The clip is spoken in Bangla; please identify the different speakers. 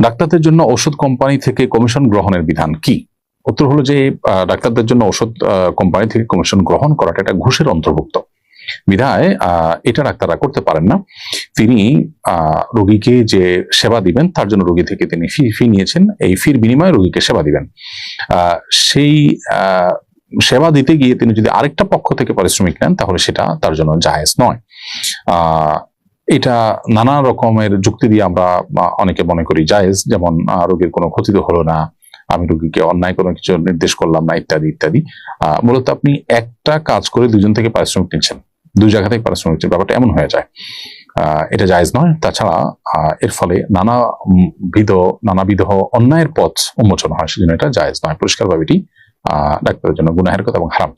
Speaker 1: ডাক্তারদের জন্য ওষুধ কোম্পানি থেকে কমিশন গ্রহণের বিধান কি? উত্তর হলো যে ডাক্তারদের জন্য ওষুধ কোম্পানি থেকে কমিশন গ্রহণ করাটা এটা ঘুষের অন্তর্ভুক্ত। বিধায় এটা ডাক্তাররা করতে পারেন না। তিনি রোগীকে যে সেবা দিবেন, তার জন্য রোগী থেকে তিনি ফি ফি নিয়েছেন। এই ফির বিনিময়ে রোগীকে সেবা দিবেন। সেই সেবা দিতে গিয়ে তিনি যদি আরেকটা পক্ষ থেকে পারিশ্রমিক নেন, তাহলে সেটা তার জন্য জায়েজ নয়। এটা নানা রকমের যুক্তি দিয়ে আমরা অনেকে মনে করি জায়েজ, যেমন রোগীর কোনো ক্ষতি তো হলো না, আমি রোগীকে অন্যায় কোনো কিছু নির্দেশ করলাম না, ইত্যাদি ইত্যাদি। মূলত আপনি একটা কাজ করে দুজন থেকে পারিশ্রমিক নিচ্ছেন, দুই জায়গা থেকে পারিশ্রমিক ব্যাপারটা এমন হয়ে যায়। এটা জায়েজ নয়। তাছাড়া এর ফলে নানা বিধ নানাবিধ অন্যায়ের পথ উন্মোচন হয়, সেজন্য এটা জায়েজ নয়। পরিষ্কারভাবে এটি ডাক্তারের জন্য গুনাহের কথা এবং হারাম।